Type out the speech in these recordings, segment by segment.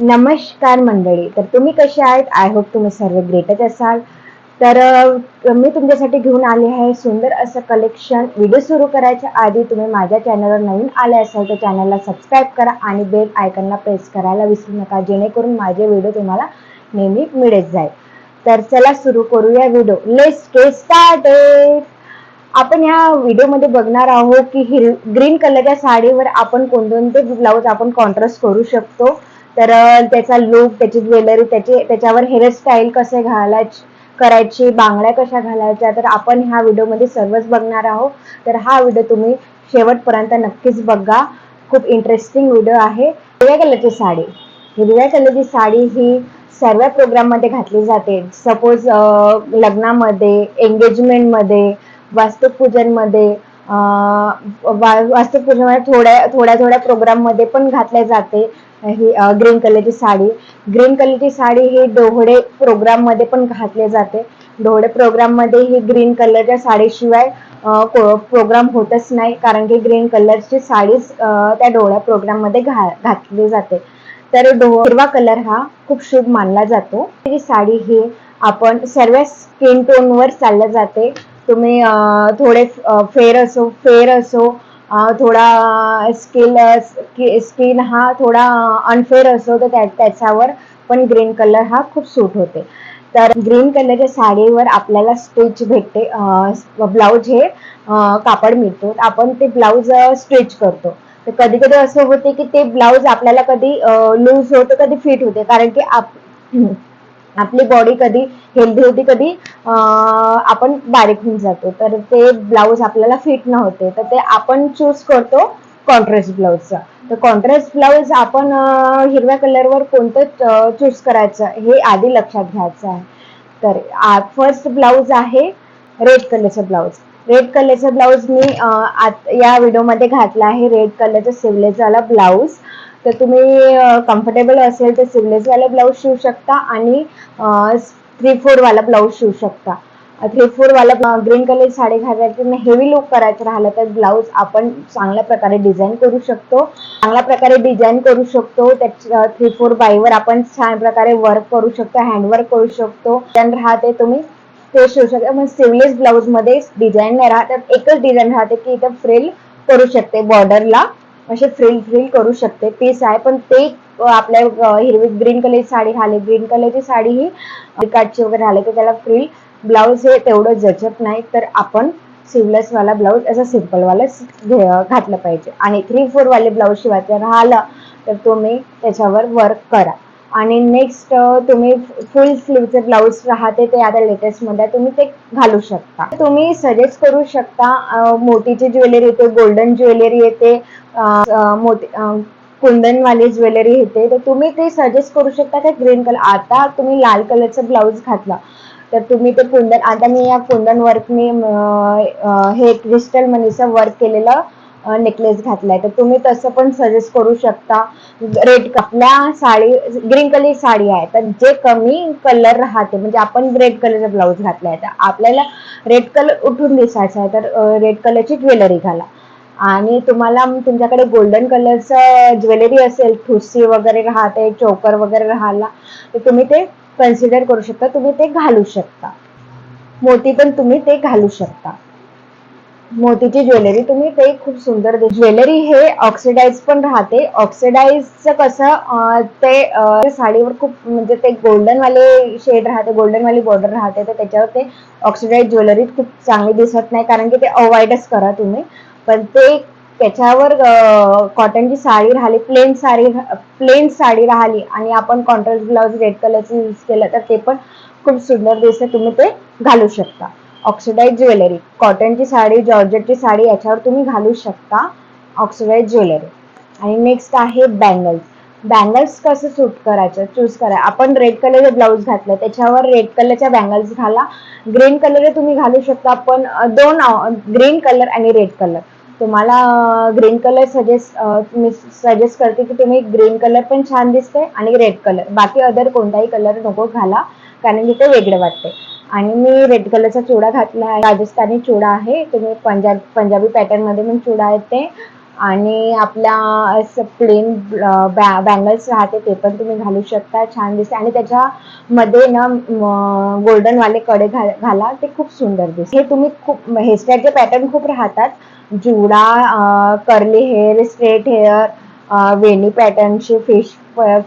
नमस्कार मंडळी. तर तुम्ही कसे आहेत? आय होप तुम्ही सर्व ग्रेटच असाल. तर मी तुमच्यासाठी घेऊन आले आहे सुंदर असं कलेक्शन व्हिडिओ सुरू करायच्या आधी तुम्ही माझ्या चॅनलवर नवीन आले असाल तर चॅनलला सबस्क्राईब करा आणि बेल आयकनला प्रेस करायला विसरू नका. जेणेकरून माझे व्हिडिओ तुम्हाला नेहमी मिळत जाईल. तर चला सुरू करूया व्हिडिओ लेट्स के स्टार्टेड आपण ह्या व्हिडिओमध्ये बघणार आहोत की हिर ग्रीन कलरच्या साडीवर आपण कोणकोणते ब्लाऊज आपण कॉन्ट्रास्ट करू शकतो. तर त्याचा लुक त्याची ज्वेलरी त्याचे त्याच्यावर हेअरस्टाईल कसे घालायचे करायची बांगड्या कशा घालायच्या तर आपण ह्या व्हिडिओमध्ये सर्वच बघणार आहोत. तर हा व्हिडिओ तुम्ही शेवटपर्यंत नक्कीच बघा. खूप इंटरेस्टिंग व्हिडिओ आहे. हिरव्या कलरची साडी. हिरव्या कलरची साडी ही सर्व प्रोग्राममध्ये घातली जाते. सपोज लग्नामध्ये एंगेजमेंटमध्ये वास्तुपूजनमध्ये अं, वास्तुपूजनामध्ये म्हणजे थोड्या थोड्या थोड्या प्रोग्राममध्ये पण घातल्या जाते. ही ग्रीन कलरची साडी. ग्रीन कलरची साडी ही डोहडे प्रोग्राममध्ये पण घातले जाते. डोहडे प्रोग्राममध्ये ही ग्रीन कलरच्या साडीशिवाय प्रोग्राम होतच नाही. कारण की ग्रीन कलरची साडीच त्या डोहळ्या प्रोग्राममध्ये घा घातली जाते. तर डो हिरवा कलर हा खूप शुभ मानला जातो. ही साडी ही आपण सर्व स्किन टोनवर चालल्या जाते. तुम्ही थोडे फेर असो फेर असो थोडा स्किल स्किन हा थोडा अनफेअर असतो तर त्या त्याच्यावर पण ग्रीन कलर हा खूप सूट होते. तर ग्रीन कलरच्या साडीवर आपल्याला स्टिच भेटते ब्लाऊज हे कापड मिळतो. आपण ते ब्लाऊज स्टिच करतो. तर कधी कधी असं होते की ते ब्लाऊज आपल्याला कधी लूज होतं कधी फिट होते. कारण की आप आपली बॉडी कधी हेल्दी होती कधी आपण बारीक होऊन जातो. तर ते ब्लाऊज आपल्याला फिट न होते तर ते आपण चूज करतो कॉन्ट्रास्ट ब्लाऊजचा तर कॉन्ट्रास्ट ब्लाऊज आपण हिरव्या कलरवर कोणतं चूज करायचं हे आधी लक्षात घ्यायचं आहे. तर फर्स्ट ब्लाऊज आहे रेड कलरचा ब्लाऊज रेड कलरचा ब्लाऊज मी या व्हिडिओमध्ये घातला आहे. रेड कलरचा सिवलेसवाला ब्लाऊज तर तुम्ही कम्फर्टेबल असेल तर सिवलेसवाला ब्लाऊज शिवू शकता आणि थ्री फोर वाला ब्लाऊज शिवू शकता. थ्री फोर वाला ग्रीन कलर साडी घालायची हेवी लुक करायचं राहिलं तर ब्लाऊज आपण चांगल्या प्रकारे डिझाईन करू शकतो. चांगल्या प्रकारे डिझाईन करू शकतो. त्या थ्री फोर बाईवर आपण छान प्रकारे वर्क करू शकतो हँडवर्क करू शकतो. डिझाईन राहते तुम्ही ते शिवू शकता. मग सिवलेस ब्लाऊजमध्ये डिझाईन नाही राहत. एकच डिझाईन राहते की इथं फ्रिल करू शकते बॉर्डरला असे फ्रिल फ्रिल करू शकते. पीस आहे पण ते आपल्या हिरवी ग्रीन कलरची साडी घाले ग्रीन कलरची साडी ही काटची वगैरे राहिले तर त्याला फ्रिल ब्लाऊज हे तेवढं जचत नाही. तर आपण सिवलेस वाला ब्लाऊज असं सिम्पलवाला घातलं पाहिजे. आणि थ्री फोर वाले ब्लाऊज शिवायचं राहिलं तर तुम्ही त्याच्यावर वर्क करा. आणि नेक्स्ट तुम्ही फुल स्लीवचे ब्लाऊज राहते ते आता लेटेस्टमध्ये तुम्ही ते घालू शकता. तुम्ही सजेस्ट करू शकता मोतीची ज्वेलरी येते गोल्डन ज्वेलरी येते मोती कुंदनवाली ज्वेलरी येते. तर तुम्ही ते सजेस्ट करू शकता का ग्रीन कलर आता तुम्ही लाल कलरचा ब्लाऊज घातला तर तुम्ही ते कुंदन आता मी या कुंदन वर्कने हे क्रिस्टल मनीचं वर्क केलेलं नेकलेस घातलाय. तर तुम्ही तसं पण सजेस्ट करू शकता. रेड आपल्या साडी ग्रीन कलर साडी आहे. तर जे कमी कलर राहते म्हणजे आपण रेड कलरचा ब्लाऊज घातलाय तर आपल्याला रेड कलर उठून दिसायचा आहे. तर रेड कलरची ज्वेलरी घाला. आणि तुम्हाला तुमच्याकडे गोल्डन कलरचं ज्वेलरी असेल ठुसी वगैरे राहते चोकर वगैरे राहिला तर तुम्ही ते कन्सिडर करू शकता. तुम्ही ते घालू शकता. मोती पण तुम्ही ते घालू शकता. मोतीची ज्वेलरी. तुम्ही ते खूप सुंदर ज्वेलरी हे ऑक्सिडाइज पण राहते. ऑक्सिडाइजचं कसं ते साडीवर खूप म्हणजे ते गोल्डन वाले शेड राहते गोल्डन वाली बॉर्डर राहते तर त्याच्यावर ते ऑक्सिडाइज ज्वेलरी खूप चांगली दिसत नाही कारण की ते अवॉइडच करा तुम्ही. पण ते त्याच्यावर कॉटनची साडी राहिली प्लेन साडी प्लेन साडी राहिली आणि आपण कॉन्ट्रास्ट ब्लाऊज रेड कलरचं यूज केलं तर ते पण खूप सुंदर दिसते तुम्ही ते घालू शकता. ऑक्सिडाईज ज्वेलरी कॉटनची साडी जॉर्जेटची साडी याच्यावर तुम्ही घालू शकता ऑक्सिडाईज ज्वेलरी आणि नेक्स्ट आहे बँगल्स बँगल्स कसं सूट करायचं? चूज करा. आपण रेड कलरचे ब्लाऊज घातलं त्याच्यावर रेड कलरच्या बँगल्स घाला. ग्रीन कलर तुम्ही घालू शकता पण दोन ग्रीन कलर आणि रेड कलर तुम्हाला ग्रीन कलर सजेस्ट मी सजेस्ट करते की तुम्ही ग्रीन कलर पण छान दिसते आणि रेड कलर बाकी अदर कोणताही कलर नको घाला कारण की ते वेगळं वाटते आणि मी रेड कलरचा चुडा घातला आहे. राजस्थानी चुडा आहे. तुम्ही पंजाब पंजाबी पॅटर्नमध्ये पण चुडा आहे ते आणि आपल्या असं प्लेन बँगल्स राहते ते पण तुम्ही घालू शकता. छान दिसते. आणि त्याच्यामध्ये ना गोल्डन वाले कडे घा घाला. ते खूप सुंदर दिसते. हे तुम्ही खूप हेअरस्टाईलचे पॅटर्न खूप राहतात. जुडा कर्ली हेअर स्ट्रेट हेअर वेणी पॅटर्नची फिश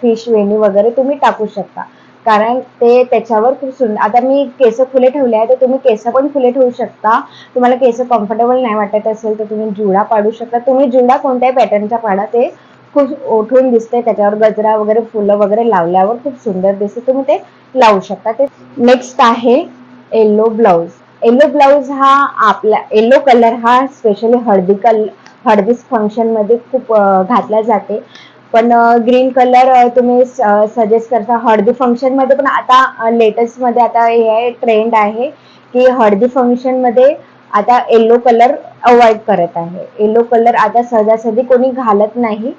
फिश वेणी वगैरे तुम्ही टाकू शकता. कारण ते त्याच्यावर खूप सुंदर आता मी केस खुले ठेवले आहे तर तुम्ही केस पण खुले ठेवू शकता. तुम्हाला केस कम्फर्टेबल नाही वाटत असेल तर तुम्ही जुडा पाडू शकता. तुम्ही जुडा कोणत्याही पॅटर्नचा पाडा ते खूप ओठून दिसते त्याच्यावर गजरा वगैरे फुलं वगैरे लावल्यावर खूप सुंदर दिसते. तुम्ही ते लावू शकता. ते नेक्स्ट आहे येल्लो ब्लाऊज येल्लो ब्लाऊज हा आपला येल्लो कलर हा स्पेशली हळदी कल हळदी फंक्शनमध्ये खूप घातला जाते. पण ग्रीन कलर तुम्ही सजेस्ट करता हळदी फंक्शनमध्ये पण आता लेटेस्टमध्ये आता हे आहे ट्रेंड आहे की हळदी फंक्शनमध्ये आता येल्लो कलर अवॉइड करत आहे. येल्लो कलर आता सहजासहजी कोणी घालत नाही.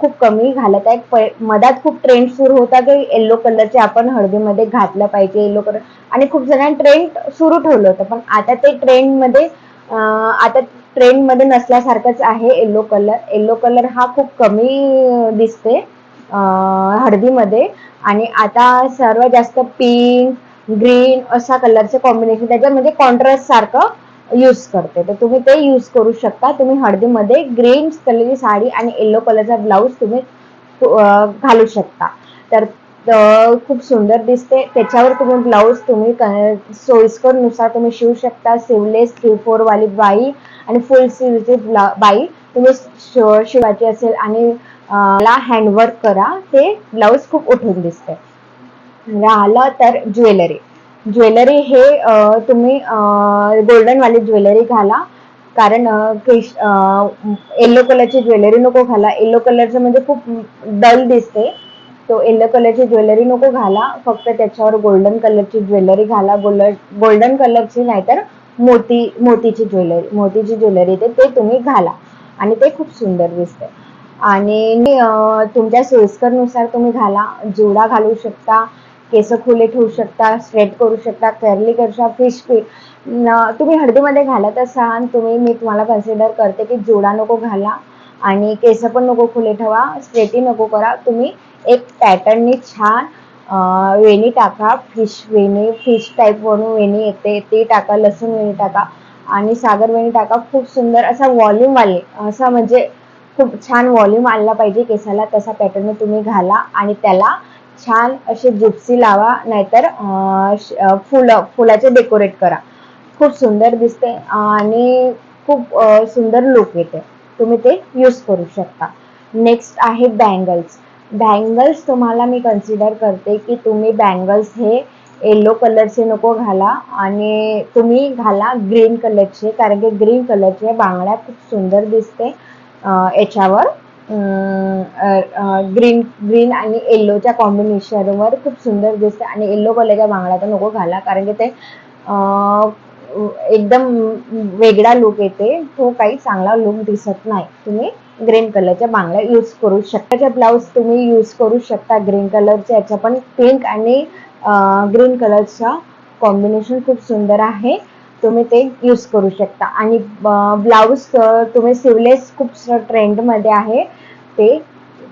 खूप कमी घालत आहे. मधात खूप ट्रेंड सुरू होता की येल्लो कलरचे आपण हळदीमध्ये घातलं पाहिजे येल्लो कलर आणि खूप जणांनी ट्रेंड सुरू ठेवलं होतं. पण आता ते ट्रेंडमध्ये आता ट्रेंडमध्ये नसल्यासारखंच आहे येल्लो कलर येल्लो कलर हा खूप कमी दिसते हळदीमध्ये. आणि आता सर्वात जास्त पिंक ग्रीन असा कलरचे कॉम्बिनेशन त्याच्यामध्ये कॉन्ट्रास्ट सारखं यूज करते. तर तुम्ही ते यूज करू शकता. तुम्ही हळदीमध्ये ग्रीन कलरची साडी आणि येल्लो कलरचा ब्लाऊज तुम्ही घालू शकता. तर खूप सुंदर दिसते. त्याच्यावर तुम्ही ब्लाऊज तुम्ही सोयीस्करनुसार तुम्ही शिवू शकता. सिवलेस थ्री फोर वाली बाई आणि फुल स्लीवची बाई तुम्ही शिवायची असेल आणि ला हँडवर्क करा. ते ब्लाऊज खूप उठून दिसते. राहिलं तर ज्वेलरी. ज्वेलरी हे तुम्ही गोल्डन वाली ज्वेलरी घाला. कारण येल्लो कलरची ज्वेलरी नको घाला. येल्लो कलरचं म्हणजे खूप डल दिसते. तो येलो कलरची ज्वेलरी नको घाला फक्त त्याच्यावर गोल्डन कलरची ज्वेलरी घाला. गोल्डन गोल्डन कलरची नाहीतर मोती मोतीची ज्वेलरी मोतीची ज्वेलरी येते ते तुम्ही घाला. आणि ते खूप सुंदर दिसते आणि तुमच्या सोयीस्करनुसार तुम्ही घाला. जुडा घालू शकता केस खुले ठेवू शकता स्ट्रेट करू शकता कर्ली करू शकता फिश तुम्ही हळदीमध्ये घालत असाल तुम्ही मी तुम्हाला कन्सिडर करते की जुडा नको घाला. आणि केस पण नको खुले ठेवा स्ट्रेटी नको करा. तुम्ही एक पॅटर्ननी छान वेणी टाका फिश वेणी फिश टाईप म्हणून वेणी येते ते टाका लसूण वेणी टाका आणि सागर वेणी टाका. खूप सुंदर असा व्हॉल्यूम आले असा म्हणजे खूप छान व्हॉल्यूम आणला पाहिजे केसाला तसा पॅटर्न तुम्ही घाला आणि त्याला छान असे जिप्सी लावा नाहीतर फुलं फुलाचे डेकोरेट करा. खूप सुंदर दिसते आणि खूप सुंदर लुक येते. तुम्ही ते यूज करू शकता. नेक्स्ट आहे बँगल्स बँगल्स तुम्हाला मी कन्सिडर करते की तुम्ही बँगल्स हे येल्लो कलरचे नको घाला आणि तुम्ही घाला ग्रीन कलरचे कारण की ग्रीन कलरचे बांगड्या खूप सुंदर दिसते. याच्यावर ग्रीन ग्रीन आणि येल्लोच्या कॉम्बिनेशनवर खूप सुंदर दिसते. आणि येल्लो कलरच्या बांगड्या तर नको घाला कारण की ते एकदम वेगळा लुक येते. तो काही चांगला लुक दिसत नाही. तुम्ही ग्रीन कलरच्या बांगड्या यूज करू शकता. ब्लाऊज तुम्ही यूज करू शकता ग्रीन कलरच्या याच्या पण पिंक आणि ग्रीन कलरचा कॉम्बिनेशन खूप सुंदर आहे. तुम्ही ते यूज करू शकता. आणि ब्लाऊज तुम्ही सिवलेस खूप ट्रेंडमध्ये आहे. ते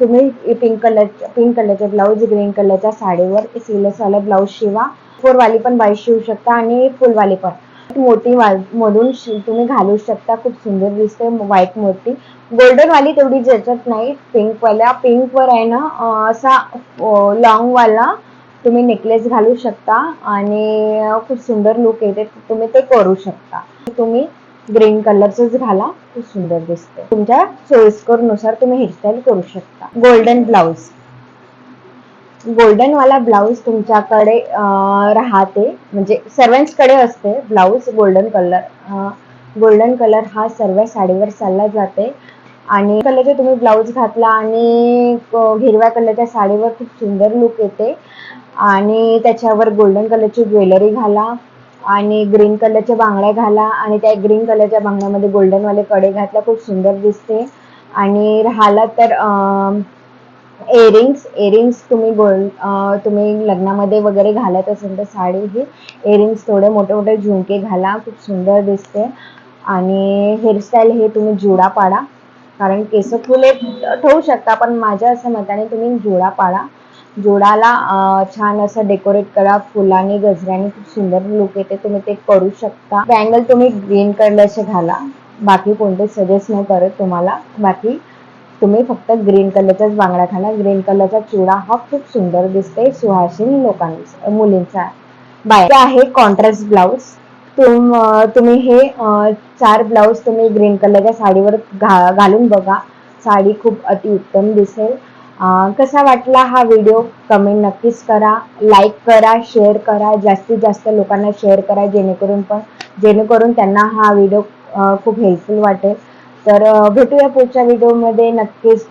तुम्ही पिंक कलर पिंक कलरचे ब्लाऊज ग्रीन कलरच्या साडीवर सिलेसवाला ब्लाऊज शिवा. फोरवाली पण बाई शिवू शकता आणि फुलवाली पण. मोठी मधून तुम्ही घालू शकता. खूप सुंदर दिसते व्हाईट मोठी गोल्डन वाली तेवढी जचत नाही पिंक वाल्या. पिंक वर आहे ना असा लॉंग वाला. तुम्ही नेकलेस घालू शकता आणि खूप सुंदर लुक येते. तुम्ही ते करू शकता. तुम्ही ग्रीन कलरचंच घाला. खूप सुंदर दिसते तुमच्या सोयीस्करनुसार तुम्ही हेअरस्टाईल करू शकता. गोल्डन ब्लाऊज गोल्डन वाला ब्लाऊज तुमच्याकडे राहते. म्हणजे सर्वांकडे असते blouse golden colour. Golden colour हा सर्व साडीवर चालला जाते. आणि कलरचे तुम्ही ब्लाऊज घातला आणि हिरव्या कलरच्या साडीवर खूप सुंदर लुक येते. आणि त्याच्यावर गोल्डन कलरची ज्वेलरी घाला आणि ग्रीन कलरच्या बांगड्या घाला आणि त्या ग्रीन कलरच्या बांगड्यामध्ये गोल्डनवाले कडे घातला खूप सुंदर दिसते. आणि राहिला तर एअरिंग्स एअरिंग्स तुम्ही गोल्ड तुम्ही लग्नामध्ये वगैरे घालत असेल तर साडी ही एअरिंग्स थोडे मोठे मोठे झुमके घाला खूप सुंदर दिसते. आणि हेअरस्टाईल हे तुम्ही जुडा पाडा कारण केस फुले ठेवू शकता पण माझ्या असं मताने तुम्ही जुडा पाडा. जोडाला छान असं डेकोरेट करा फुलाने गजऱ्याने खूप सुंदर लुक येते तुम्ही ते करू शकता. बँगल तुम्ही ग्रीन कलरचे घाला बाकी कोणते सजेस्ट नाही करत तुम्हाला बाकी तुम्ही फक्त ग्रीन कलरचाच बांगडा घाला. ग्रीन कलरचा चुडा हा खूप सुंदर दिसते सुहासिनी लोकांचा मुलींचा. बाय आहे कॉन्ट्रास्ट ब्लाऊज तुम तुम्ही हे चार ब्लाऊज तुम्ही ग्रीन कलरच्या साडीवर घा घालून बघा. साडी खूप अतिउत्तम दिसेल. कसा वाटला हा व्हिडिओ कमेंट नक्कीच करा. लाईक करा शेअर करा. जास्तीत जास्त लोकांना शेअर करा जेणेकरून पण जेणेकरून त्यांना हा व्हिडिओ खूप हेल्पफुल वाटेल. तर भेटूया पुढच्या व्हिडिओमध्ये नक्कीच